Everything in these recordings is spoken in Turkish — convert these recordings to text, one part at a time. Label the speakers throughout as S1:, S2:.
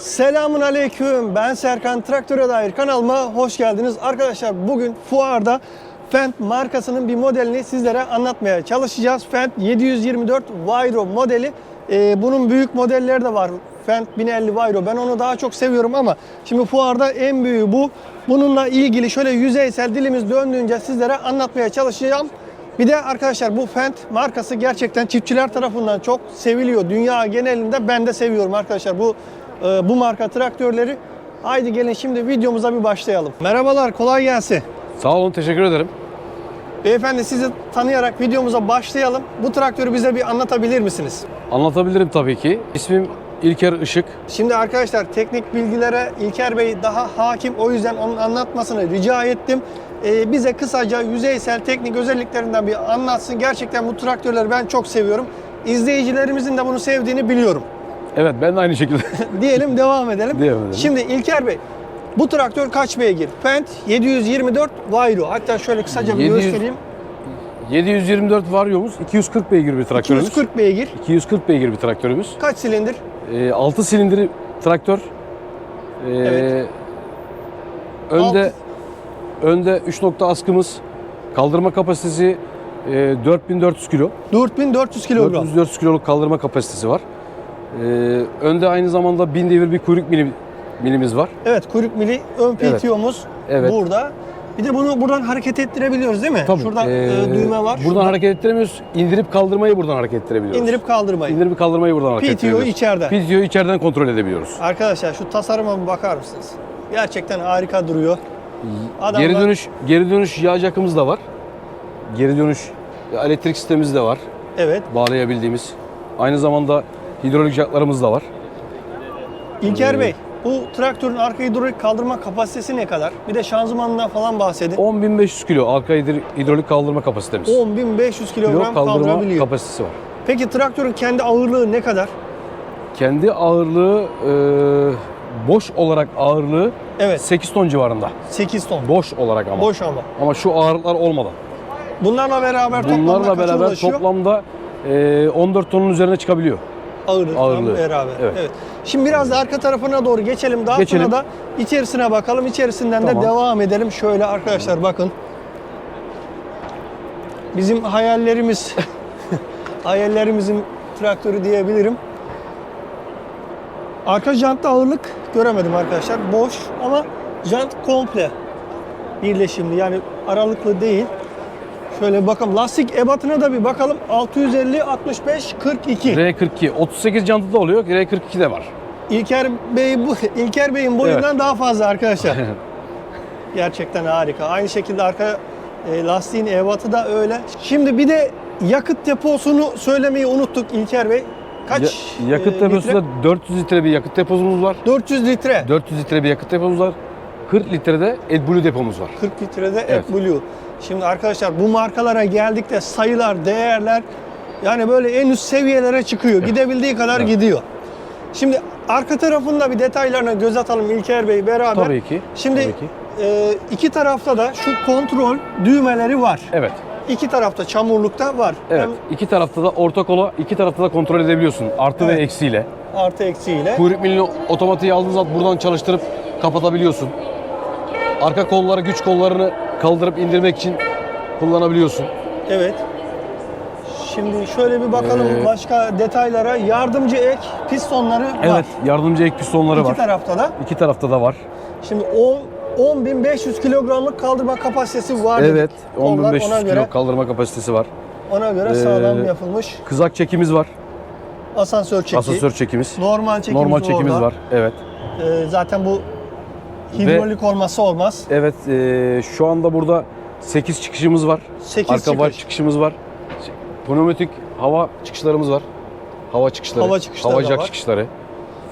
S1: Selamun Aleyküm. Ben Serkan Traktöre dair kanalıma hoş geldiniz. Arkadaşlar bugün fuarda Fendt markasının bir modelini sizlere anlatmaya çalışacağız. Fendt 724 Vairo modeli. Ee, bunun büyük modelleri de var. Fendt 1050 Vairo. Ben onu daha çok seviyorum ama şimdi fuarda en büyüğü bu. Bununla ilgili şöyle yüzeysel dilimiz döndüğünce sizlere anlatmaya çalışacağım. Bir de arkadaşlar bu Fendt markası gerçekten çiftçiler tarafından çok seviliyor. Dünya genelinde ben de seviyorum arkadaşlar bu bu marka traktörleri. Haydi gelin şimdi videomuza bir başlayalım. Merhabalar, kolay gelsin.
S2: Sağ olun, teşekkür ederim.
S1: Beyefendi sizi tanıyarak videomuza başlayalım. Bu traktörü bize bir anlatabilir misiniz?
S2: Anlatabilirim tabii ki. İsmim İlker Işık.
S1: Şimdi arkadaşlar teknik bilgilere İlker Bey daha hakim. O yüzden onun anlatmasını rica ettim. Ee, bize kısaca yüzeysel teknik özelliklerinden bir anlatsın. Gerçekten bu traktörleri ben çok seviyorum. İzleyicilerimizin de bunu sevdiğini biliyorum.
S2: Evet, ben de aynı şekilde.
S1: Diyelim devam edelim.
S2: Devam edelim.
S1: Şimdi İlker Bey bu traktör kaç beygir? Fendt 724 Vairo. Hatta şöyle kısaca bir
S2: 700
S1: göstereyim.
S2: 724 varyomuz, 240 beygir bir traktörümüz.
S1: 240 beygir.
S2: 240 beygir bir traktörümüz.
S1: Kaç silindir?
S2: Ee, 6 silindirli traktör. Ee,
S1: Evet.
S2: Önde
S1: Altı-
S2: önde 3 nokta askımız. Kaldırma kapasitesi e, 4400 kilo.
S1: 4400 kilogram.
S2: 400 kiloluk kaldırma kapasitesi var. Ee, önde aynı zamanda 1000 devir bir kuyruk milim, milimiz var.
S1: Evet kuyruk mili ön
S2: Evet.
S1: PTO'muz
S2: Evet.
S1: burada. Bir de bunu buradan hareket ettirebiliyoruz değil mi? Şuradan
S2: Ee,
S1: e, düğme var.
S2: Buradan
S1: Şuradan
S2: hareket ettiremiyoruz. İndirip kaldırmayı buradan hareket ettirebiliyoruz.
S1: indirip kaldırmayı.
S2: İndirip kaldırmayı buradan hareket
S1: PTO
S2: ettiriyoruz.
S1: içeride.
S2: PTO'yu içeriden kontrol edebiliyoruz.
S1: Arkadaşlar şu tasarıma bir bakar mısınız? Gerçekten harika duruyor. Adamlar-
S2: Geri dönüş geri dönüş yağ jakımız da var. Geri dönüş elektrik sistemimiz de var.
S1: Evet.
S2: Bağlayabildiğimiz. Aynı zamanda hidrolik jaklarımız da var.
S1: İlker
S2: Ee,
S1: Bey bu traktörün arka hidrolik kaldırma kapasitesi ne kadar? Bir de şanzımanından falan bahsedin.
S2: 10.500 kilo arka hidr- hidrolik kaldırma kapasitemiz.
S1: 10.500
S2: Kilo
S1: kilogram
S2: kaldırma
S1: kaldırabiliyor.
S2: kapasitesi var.
S1: Peki traktörün kendi ağırlığı ne kadar?
S2: Kendi ağırlığı e, boş olarak ağırlığı
S1: Evet
S2: 8 ton civarında.
S1: 8 ton.
S2: Boş olarak ama.
S1: Boş ama.
S2: Ama şu ağırlıklar olmadan.
S1: Bunlarla beraber toplamda
S2: Bunlarla
S1: kaça
S2: beraber
S1: ulaşıyor?
S2: toplamda e, 14 tonun üzerine çıkabiliyor.
S1: Ağırlıkla
S2: Ağırlığı.
S1: beraber. Evet.
S2: Evet.
S1: Şimdi biraz da arka tarafına doğru geçelim. Daha
S2: Geçelim.
S1: sonra da içerisine bakalım. İçerisinden
S2: Tamam.
S1: de devam edelim. Şöyle arkadaşlar bakın. Bizim hayallerimiz hayallerimizin traktörü diyebilirim. Arka jantta ağırlık göremedim arkadaşlar. Boş ama jant komple birleşimli. Yani aralıklı değil. Şöyle bakalım. Lastik ebatına da bir bakalım. 650 65 42.
S2: R42 38 jantı da oluyor. R42 de var.
S1: İlker Bey bu İlker Bey'in boyundan daha fazla arkadaşlar. Gerçekten harika. Aynı şekilde arka e, lastiğin ebatı da öyle. Şimdi bir de yakıt deposunu söylemeyi unuttuk İlker Bey. Kaç
S2: Ya- yakıt
S1: e,
S2: deposunda
S1: litre?
S2: 400 litre bir yakıt depomuz var.
S1: 400 litre.
S2: 400 litre bir yakıt depomuz var. 40 litrede AdBlue depomuz var.
S1: 40 litrede
S2: Evet.
S1: AdBlue. Şimdi arkadaşlar bu markalara geldik de sayılar, değerler yani böyle en üst seviyelere çıkıyor. Gidebildiği kadar
S2: Evet.
S1: gidiyor. Şimdi arka tarafında bir detaylarına göz atalım İlker Bey beraber.
S2: Tabii ki.
S1: Şimdi
S2: Tabii ki.
S1: e, iki tarafta da şu kontrol düğmeleri var.
S2: Evet.
S1: İki tarafta çamurlukta var.
S2: Evet.
S1: Hem
S2: İki tarafta da orta kola, iki tarafta da kontrol edebiliyorsun. Artı
S1: Evet.
S2: ve eksiyle.
S1: artı eksiğiyle.
S2: Kuyruk milini otomatiğe aldığın zaman buradan çalıştırıp kapatabiliyorsun. Arka kolları, güç kollarını kaldırıp indirmek için kullanabiliyorsun.
S1: Evet. Şimdi şöyle bir bakalım
S2: Ee,
S1: başka detaylara. Yardımcı ek pistonları var.
S2: Evet. Yardımcı ek pistonları
S1: İki
S2: var.
S1: tarafta da.
S2: İki tarafta da var.
S1: Şimdi 10 10.500 kilogramlık kaldırma kapasitesi var. dedik.
S2: Evet.
S1: Kollar
S2: 10.500
S1: ona
S2: kilo kaldırma kapasitesi var.
S1: ona göre
S2: Ee,
S1: sağlam yapılmış.
S2: Kızak çekimiz var.
S1: Asansör çeki.
S2: Asansör çekimiz.
S1: Normal çekimiz
S2: Normal çekimiz
S1: orada.
S2: var. Evet.
S1: Ee, zaten bu hidrolik olması olmaz.
S2: Evet. eee, şu anda burada 8 çıkışımız var.
S1: 8
S2: Arka
S1: çıkış.
S2: çıkışımız var. Pneumatik hava çıkışlarımız var. Hava çıkışları.
S1: Hava çıkışları
S2: Hava
S1: da
S2: jack
S1: var.
S2: çıkışları.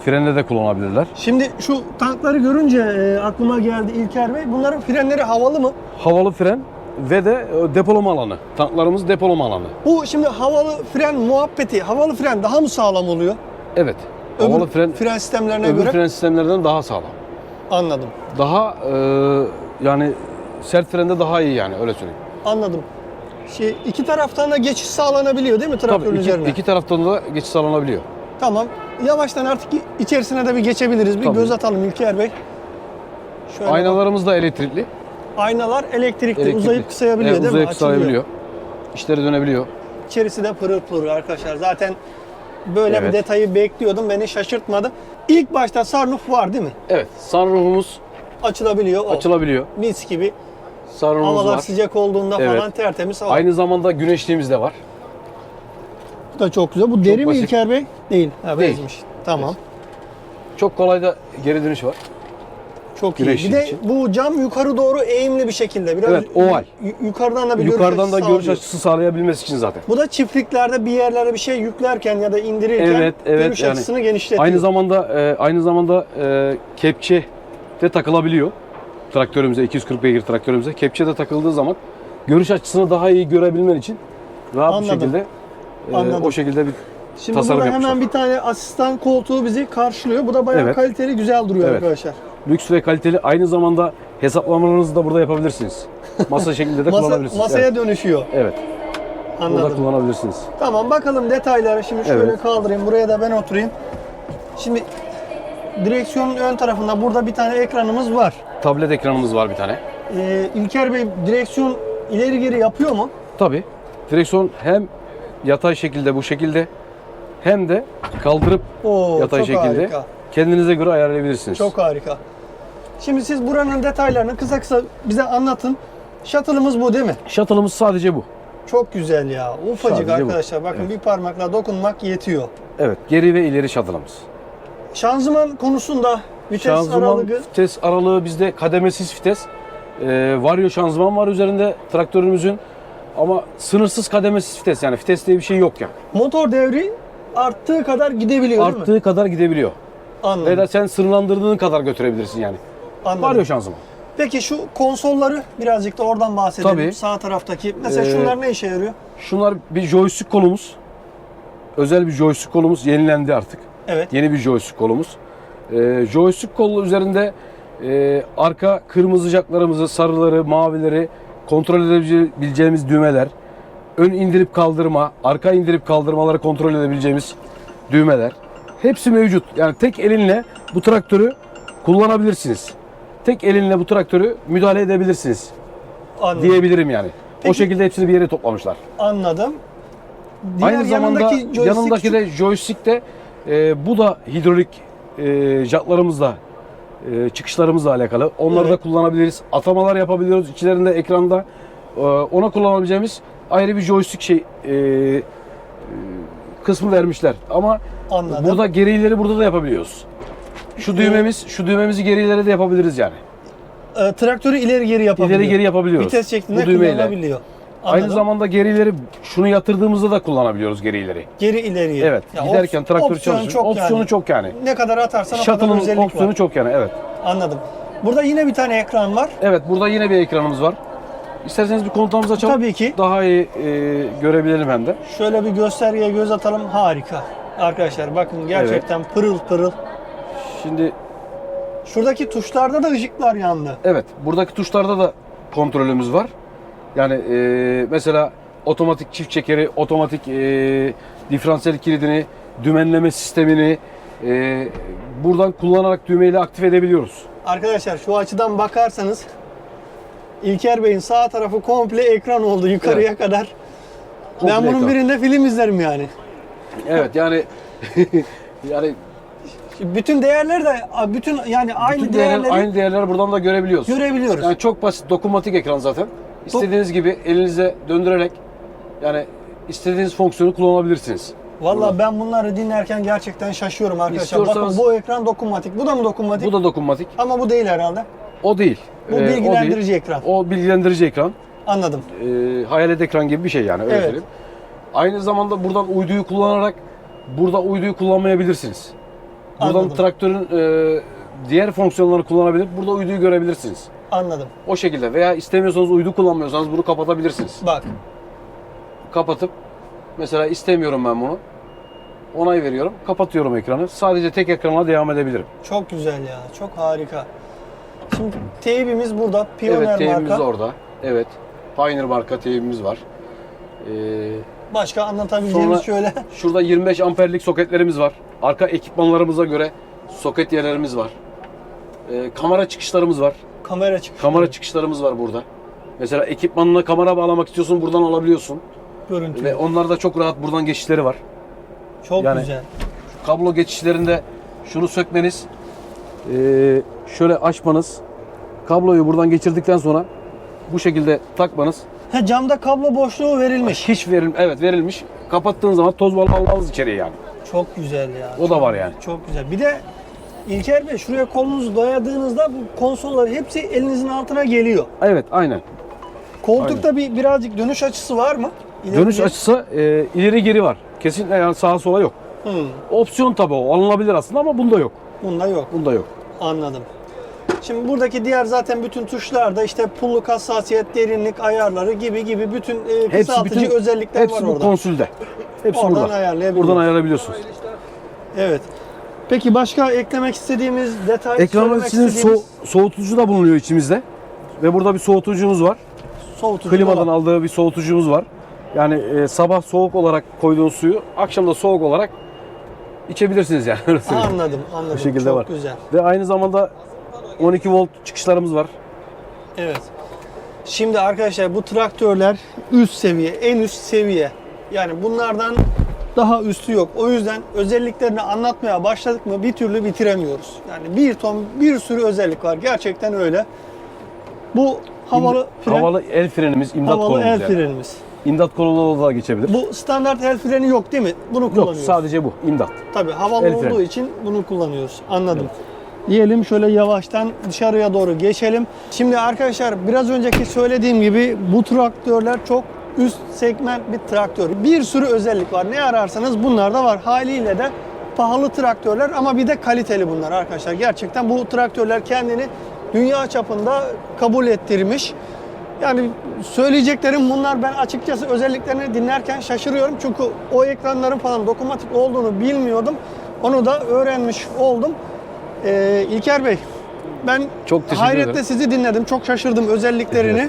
S2: Frende de kullanabilirler.
S1: Şimdi şu tankları görünce e, aklıma geldi İlker Bey. Bunların frenleri havalı mı?
S2: Havalı fren ve de e, depolama alanı. Tanklarımız depolama alanı.
S1: Bu şimdi havalı fren muhabbeti, havalı fren daha mı sağlam oluyor?
S2: Evet.
S1: Öbür
S2: havalı fren
S1: fren sistemlerine
S2: öbür
S1: göre
S2: fren sistemlerden daha sağlam.
S1: Anladım.
S2: Daha e, yani sert frende daha iyi yani öyle söyleyeyim.
S1: Anladım. Şey iki taraftan da geçiş sağlanabiliyor değil mi traktörün
S2: Tabii iki,
S1: üzerine?
S2: iki taraftan da geçiş sağlanabiliyor.
S1: Tamam. Yavaştan artık içerisine de bir geçebiliriz. Bir
S2: Tabii.
S1: göz atalım İlker Bey. Şöyle bak.
S2: Aynalarımız da elektrikli.
S1: Aynalar elektrikli,
S2: Elektrikli.
S1: uzayıp kısayabiliyor
S2: Evet,
S1: değil mi?
S2: uzayıp kısayabiliyor. İşleri dönebiliyor.
S1: İçerisi de pırıl pırıl arkadaşlar. Zaten böyle bir
S2: Evet.
S1: detayı bekliyordum. Beni şaşırtmadı. İlk başta sunroof var değil mi?
S2: Evet, sunroofumuz
S1: Açılabiliyor. O.
S2: açılabiliyor.
S1: Mis gibi.
S2: Sunroofumuz
S1: Havalar
S2: var.
S1: sıcak olduğunda
S2: Evet.
S1: falan tertemiz hava.
S2: Aynı zamanda güneşliğimiz de var.
S1: Bu da çok güzel. Bu deri mi
S2: basit.
S1: İlker Bey? Değil. Ha,
S2: Değil.
S1: bezmiş. Tamam.
S2: Çok kolay da geri dönüş var.
S1: Çok iyi. Bir de
S2: için.
S1: bu cam yukarı doğru eğimli bir şekilde. Biraz
S2: Evet, oval.
S1: yu- yukarıdan da bir
S2: Yukarıdan
S1: görüş
S2: da görüş açısı sağlayabilmesi için zaten.
S1: Bu da çiftliklerde bir yerlere bir şey yüklerken ya da indirirken
S2: Evet, evet,
S1: görüş
S2: yani
S1: açısını genişletiyor.
S2: Aynı zamanda e, aynı zamanda e, kepçe de takılabiliyor. Traktörümüze 240 beygir traktörümüze kepçe de takıldığı zaman görüş açısını daha iyi görebilmen için rahat
S1: Anladım.
S2: bir şekilde e,
S1: Anladım.
S2: o şekilde bir
S1: Şimdi burada hemen bir tane asistan koltuğu bizi karşılıyor. Bu da bayağı
S2: Evet.
S1: kaliteli, güzel duruyor
S2: Evet.
S1: arkadaşlar.
S2: Lüks ve kaliteli aynı zamanda hesaplamalarınızı da burada yapabilirsiniz. Masa şeklinde de
S1: Masa,
S2: kullanabilirsiniz.
S1: masaya
S2: evet.
S1: dönüşüyor.
S2: evet. Burada
S1: Anladım.
S2: kullanabilirsiniz.
S1: Tamam bakalım detaylara. Şimdi şöyle
S2: Evet.
S1: kaldırayım. Buraya da ben oturayım. Şimdi direksiyonun ön tarafında burada bir tane ekranımız var.
S2: Tablet ekranımız var bir tane.
S1: Ee, İlker Bey direksiyon ileri geri yapıyor mu?
S2: Tabii. Direksiyon hem yatay şekilde bu şekilde hem de kaldırıp
S1: Oo,
S2: yatay şekilde
S1: harika.
S2: kendinize göre ayarlayabilirsiniz.
S1: Çok harika. Şimdi siz buranın detaylarını kısa kısa bize anlatın. Shuttle'ımız bu değil mi?
S2: Shuttle'ımız sadece bu.
S1: Çok güzel ya. Ufacık
S2: Sadece bu.
S1: arkadaşlar. Bakın
S2: Evet.
S1: bir parmakla dokunmak yetiyor.
S2: Evet, geri ve ileri shuttle'ımız.
S1: Şanzıman konusunda vites
S2: Şanzıman
S1: aralığı
S2: vites aralığı bizde kademesiz vites. Ee, varyo şanzıman var üzerinde traktörümüzün. Ama sınırsız kademesiz vites yani vites diye bir şey yok yani.
S1: motor devri arttığı kadar gidebiliyor değil mi?
S2: Arttığı kadar gidebiliyor.
S1: Anladım.
S2: Ve de sen sınırlandırdığın kadar götürebilirsin yani.
S1: Anladım.
S2: Varyo şanzıman.
S1: Peki şu konsolları birazcık da oradan bahsedelim.
S2: Tabii.
S1: Sağ taraftaki. Mesela
S2: Ee,
S1: şunlar ne işe yarıyor?
S2: Şunlar bir joystick kolumuz. Özel bir joystick kolumuz yenilendi artık.
S1: Evet.
S2: Yeni bir joystick kolumuz. Ee, joystick kolu üzerinde e, arka kırmızı jantlarımızı, sarıları, mavileri kontrol edebileceğimiz düğmeler, ön indirip kaldırma, arka indirip kaldırmaları kontrol edebileceğimiz düğmeler. Hepsi mevcut. Yani tek elinle bu traktörü kullanabilirsiniz. Tek elinle bu traktörü müdahale edebilirsiniz
S1: Anladım.
S2: diyebilirim yani.
S1: Peki-
S2: O şekilde hepsini bir yere toplamışlar.
S1: Anladım. Diğer
S2: Aynı zamanda
S1: yanındaki joystick
S2: yanındaki
S1: küçük-
S2: de joystick de e, bu da hidrolik e, jantlarımızla e, çıkışlarımızla alakalı. Onları da
S1: Evet.
S2: kullanabiliriz. Atamalar yapabiliyoruz. İçlerinde ekranda e, ona kullanabileceğimiz ayrı bir joystick şey e, e, kısmı vermişler. Ama
S1: Anladım.
S2: burada geri ileri burada da yapabiliyoruz. Şu düğmemiz, şu düğmemizi geri ileri de yapabiliriz yani.
S1: e, traktörü ileri geri yapabiliyor.
S2: İleri geri yapabiliyoruz.
S1: Vites şeklinde
S2: Bu düğmeyle.
S1: kullanılabiliyor.
S2: Aynı
S1: Anladım.
S2: zamanda geri ileri şunu yatırdığımızda da kullanabiliyoruz geri ileri.
S1: geri ileriye.
S2: Evet.
S1: Ya
S2: giderken
S1: op-
S2: traktör
S1: opsiyonu
S2: çalışıyor.
S1: çok
S2: Opsiyonu
S1: yani.
S2: çok yani.
S1: Ne kadar atarsan o kadar
S2: Shuttle'ın
S1: özellik
S2: opsiyonu
S1: var.
S2: çok yani evet.
S1: Anladım. Burada yine bir tane ekran var.
S2: Evet burada yine bir ekranımız var. İsterseniz bir kontağımızı açalım.
S1: Tabii ki.
S2: Daha iyi e, görebilelim hem de.
S1: Şöyle bir göstergeye göz atalım. Harika. Arkadaşlar bakın gerçekten pırıl pırıl.
S2: Şimdi
S1: Şuradaki tuşlarda da ışıklar yandı.
S2: evet buradaki tuşlarda da kontrolümüz var. Yani e, mesela otomatik çift çekeri, otomatik e, diferansiyel kilidini, dümenleme sistemini e, buradan kullanarak düğmeyle aktif edebiliyoruz.
S1: Arkadaşlar şu açıdan bakarsanız İlker Bey'in sağ tarafı komple ekran oldu yukarıya kadar. ben
S2: Komple
S1: bunun
S2: ekran.
S1: birinde film izlerim yani.
S2: Evet yani yani
S1: Bütün değerleri de bütün yani aynı
S2: bütün değerler,
S1: değerleri
S2: aynı değerleri buradan da görebiliyoruz.
S1: görebiliyoruz.
S2: Yani çok basit dokunmatik ekran zaten. İstediğiniz gibi elinize döndürerek yani istediğiniz fonksiyonu kullanabilirsiniz. Burada.
S1: ben bunları dinlerken gerçekten şaşıyorum arkadaşlar. Bakın
S2: İstiyorsanız-
S1: bu ekran dokunmatik. Bu da mı dokunmatik?
S2: Bu da dokunmatik.
S1: Ama bu değil herhalde.
S2: O değil.
S1: Bu
S2: Ee, o değil.
S1: bilgilendirici ekran.
S2: O bilgilendirici ekran.
S1: Anladım.
S2: Ee, hayalet ekran gibi bir şey yani öyle
S1: Evet.
S2: söyleyeyim. Aynı zamanda buradan uyduyu kullanarak burada uyduyu kullanmayabilirsiniz. Buradan
S1: Anladım.
S2: traktörün e, diğer fonksiyonlarını kullanabilir. Burada uyduyu görebilirsiniz.
S1: Anladım.
S2: O şekilde veya istemiyorsanız uydu kullanmıyorsanız bunu kapatabilirsiniz.
S1: Bak.
S2: Kapatıp mesela istemiyorum ben bunu. Onay veriyorum. Kapatıyorum ekranı. Sadece tek ekranla devam edebilirim.
S1: Çok güzel ya. Çok harika. Şimdi teybimiz burada.
S2: evet,
S1: Pioneer
S2: teybimiz
S1: marka.
S2: orada. Evet. Pioneer marka teybimiz var. Ee,
S1: Başka anlatabileceğiniz
S2: Sonra-
S1: şöyle.
S2: Şurada 25 amperlik soketlerimiz var. Arka ekipmanlarımıza göre soket yerlerimiz var. Ee, kamera çıkışlarımız var.
S1: Kamera çıkıyor.
S2: Kamera çıkışlarımız var burada. Mesela ekipmanına kamera bağlamak istiyorsun buradan alabiliyorsun.
S1: görüntü.
S2: Ve onlar da çok rahat buradan geçişleri var.
S1: Çok
S2: yani-
S1: güzel.
S2: Kablo geçişlerinde şunu sökmeniz, ee, şöyle açmanız, kabloyu buradan geçirdikten sonra bu şekilde takmanız
S1: Ha, camda kablo boşluğu verilmiş.
S2: hiç verim evet verilmiş. Kapattığın zaman toz balı almaz içeriye yani.
S1: Çok güzel ya.
S2: O da var yani.
S1: Çok güzel. Bir de İlker Bey şuraya kolunuzu dayadığınızda bu konsollar hepsi elinizin altına geliyor.
S2: Evet aynen.
S1: Koltukta bir birazcık dönüş açısı var mı? İleri
S2: Dönüş
S1: geri.
S2: açısı e, ileri geri var. Kesinlikle yani sağa sola yok.
S1: Hı,
S2: Opsiyon tabii o alınabilir aslında ama bunda yok.
S1: bunda yok.
S2: Bunda yok.
S1: Anladım. Şimdi buradaki diğer zaten bütün tuşlarda işte pulluk hassasiyet, derinlik ayarları gibi gibi bütün e, kısaltıcı özellikler
S2: hepsi
S1: var
S2: bu
S1: orada.
S2: konsülde. Hepsi
S1: Oradan
S2: burada.
S1: ayarlayabiliyoruz.
S2: Buradan ayarlayabiliyorsunuz.
S1: Evet. Peki başka eklemek istediğimiz detay
S2: içinde
S1: istediğimiz
S2: so- soğutucu da bulunuyor içimizde. Ve burada bir soğutucumuz var.
S1: soğutucu
S2: Klimadan
S1: dolap.
S2: aldığı bir soğutucumuz var. Yani e, sabah soğuk olarak koyduğun suyu akşam da soğuk olarak içebilirsiniz yani.
S1: Anladım, anladım.
S2: Bu şekilde
S1: Çok
S2: var.
S1: güzel.
S2: Ve aynı zamanda 12 volt çıkışlarımız var.
S1: Evet. Şimdi arkadaşlar bu traktörler üst seviye, en üst seviye. Yani bunlardan daha üstü yok. O yüzden özelliklerini anlatmaya başladık mı bir türlü bitiremiyoruz. Yani bir ton bir sürü özellik var. Gerçekten öyle. Bu havalı
S2: İmd-
S1: fren,
S2: havalı el frenimiz, imdat
S1: havalı
S2: kolumuz
S1: el
S2: yani.
S1: frenimiz.
S2: İmdat koluna da geçebilir.
S1: Bu standart el freni yok değil mi? Bunu
S2: Yok
S1: kullanıyoruz.
S2: sadece bu imdat.
S1: Tabii havalı
S2: El freni.
S1: olduğu için bunu kullanıyoruz. Anladım. Diyelim şöyle yavaştan dışarıya doğru geçelim. Şimdi arkadaşlar biraz önceki söylediğim gibi bu traktörler çok üst segment bir traktör. Bir sürü özellik var. Ne ararsanız bunlar da var. Haliyle de pahalı traktörler ama bir de kaliteli bunlar arkadaşlar. Gerçekten bu traktörler kendini dünya çapında kabul ettirmiş. Yani söyleyeceklerim bunlar. Ben açıkçası özelliklerini dinlerken şaşırıyorum. Çünkü o ekranların falan dokunmatik olduğunu bilmiyordum. Onu da öğrenmiş oldum. Ee, İlker Bey, ben
S2: Çok
S1: hayretle
S2: ederim.
S1: sizi dinledim. Çok şaşırdım özelliklerini.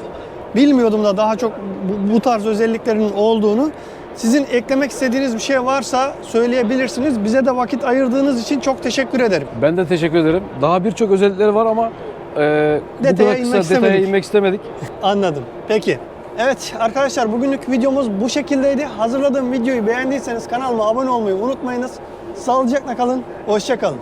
S1: Bilmiyordum da daha çok bu, bu tarz özelliklerin olduğunu. Sizin eklemek istediğiniz bir şey varsa söyleyebilirsiniz. Bize de vakit ayırdığınız için çok teşekkür ederim.
S2: Ben de teşekkür ederim. Daha birçok özellikleri var ama e, bu
S1: Detaya inmek
S2: kısa detaya
S1: istemedik.
S2: inmek istemedik.
S1: Anladım. Peki. Evet arkadaşlar bugünlük videomuz bu şekildeydi. Hazırladığım videoyu beğendiyseniz kanalıma abone olmayı unutmayınız. Sağlıcakla kalın. Hoşça kalın.